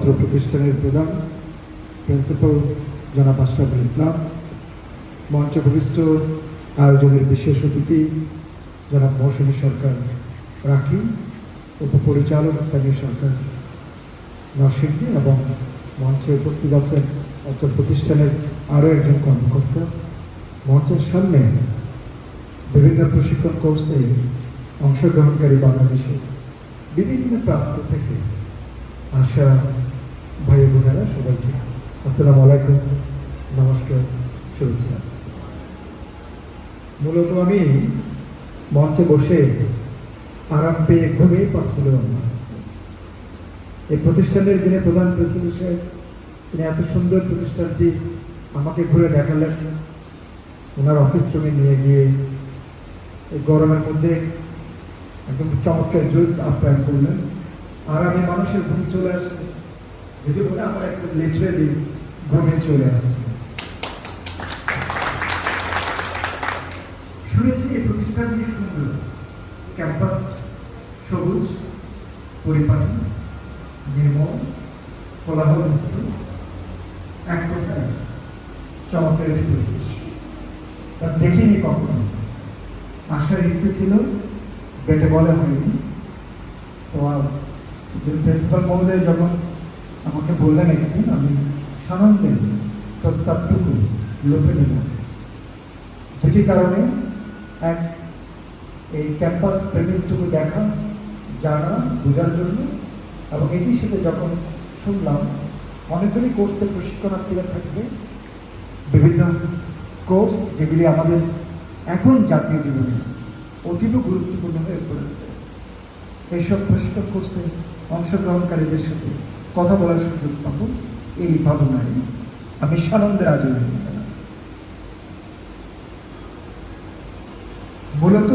অত্র প্রতিষ্ঠানের প্রধান, প্রিন্সিপাল জনাব আশরাফুল ইসলাম মঞ্চ ভূমিষ্ঠ আয়োজনের বিশেষ অতিথি জনাব মৌসুমী সরকার রাখি, উপপরিচালক স্থানীয় সরকার নরসিংদী এবং মঞ্চে উপস্থিত আছেন অত্র প্রতিষ্ঠানের আরও একজন কর্মকর্তা। মঞ্চের সামনে বিভিন্ন প্রশিক্ষণ কোর্সে অংশগ্রহণকারী বাংলাদেশের বিভিন্ন প্রান্ত থেকে আসা ভাই বোনেরা, সবাইকে আসসালামু আলাইকুম। নমস্কার, শুভেচ্ছা। মূলত আমি মঞ্চে বসে আরাম পেয়ে ঘুমিয়ে পাচ্ছিলাম না এই প্রতিষ্ঠানের যিনি প্রধান প্রেসিডেন্ট সাহেব, তিনি এত সুন্দর প্রতিষ্ঠানটি আমাকে ঘুরে দেখালেন। ওনার অফিস রুমে নিয়ে গিয়ে এই গরমের মধ্যে একদম চমৎকার জুস আপ্যায়ন করলেন। আর আমি মানুষের ঘুম চলে আসে। যেটি বলে আমার একটা লিটারেলি ঘুমে চলে আসছে। শুনেছি এই প্রতিষ্ঠানটি সুন্দর। ক্যাম্পাস সবুজ, পরিপাটি, নির্মল, কোলাহল মুক্ত, এক কথায় চমৎকার একটি পরিবেশ। তা দেখিনি কখনো। আসার ইচ্ছে ছিল, বেটে বলে হয়নি। তো প্রিন্সিপাল মহোদয় যখন আমাকে বললেন একদিন আমি সানন্দে প্রস্তাবটুকু লোপে নিলাম। দুটি কারণে, এক, এই ক্যাম্পাস প্রেমিসটুকু দেখা, জানা, বোঝার জন্য, এবং এটির সাথে যখন শুনলাম, অনেকগুলি কোর্সে প্রশিক্ষণার্থীরা থাকবে। বিভিন্ন কোর্স যেগুলি আমাদের এখন জাতীয় জীবনে অতীব গুরুত্বপূর্ণ হয়ে পড়েছে। এইসব প্রশিক্ষণ কোর্সে অংশগ্রহণকারীদের সাথে কথা বলার সুযোগ পাবো, এই ভাবনায় আমি সানন্দের আজীবন মূলত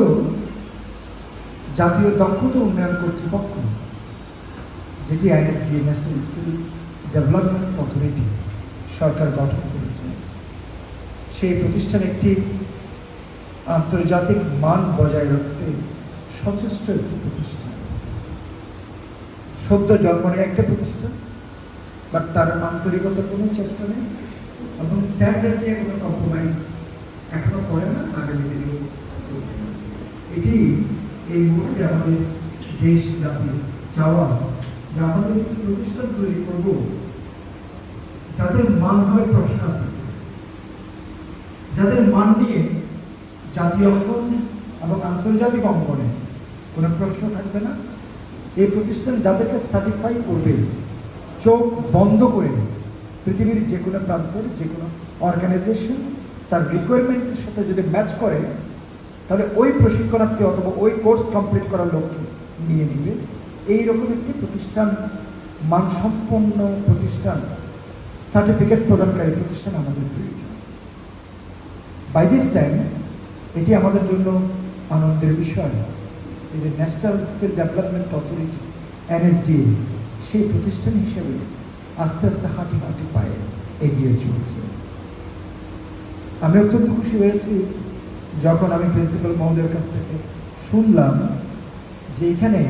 জাতীয় দক্ষতা উন্নয়ন কর্তৃপক্ষ, যেটি ISD national skill development authority সরকার গঠন করেছে, সেই প্রতিষ্ঠান একটি আন্তর্জাতিক মান বজায় রাখতে সচেষ্ট একটি প্রতিষ্ঠান। সদ্য জন্ম নেয় একটা প্রতিষ্ঠান বাট তার আন্তরিকতার কোনো চেষ্টা নেই, এবং স্ট্যান্ডার্ড নিয়ে কোনো কম্প্রোমাইজ এখনও করে না, আগামী দিনে এটি এই মুহূর্তে আমাদের দেশ জাতি চাওয়া যে আমাদের একটি প্রতিষ্ঠান তৈরি করব, যাদের মান হবে প্রশ্ন যাদের মান নিয়ে জাতীয় অঙ্গন এবং আন্তর্জাতিক অঙ্গনে কোনো প্রশ্ন থাকবে না। এই প্রতিষ্ঠান যাদেরকে সার্টিফাই করবে, চোখ বন্ধ করে পৃথিবীর যে কোনো প্রান্তের যে কোনো অর্গানাইজেশন তার রিকোয়ারমেন্টের সাথে যদি ম্যাচ করে, তাহলে ওই প্রশিক্ষণার্থী অথবা ওই কোর্স কমপ্লিট করার লোককে নিয়ে নিবে। এইরকম একটি প্রতিষ্ঠান, মানসম্পন্ন প্রতিষ্ঠান সার্টিফিকেট প্রদানকারী প্রতিষ্ঠান আমাদের প্রয়োজন। বাই দিস টাইম এটি আমাদের জন্য আনন্দের বিষয়। এই যে national skill development authority NSDA সেই প্রতিষ্ঠান হিসেবে আস্তে আস্তে হাঁটি হাঁটি পায়ে এগিয়ে চলছে। আমি অত্যন্ত খুশি হয়েছি যখন আমি প্রিন্সিপাল মহোদয়ের কাছ থেকে শুনলাম যে এখানে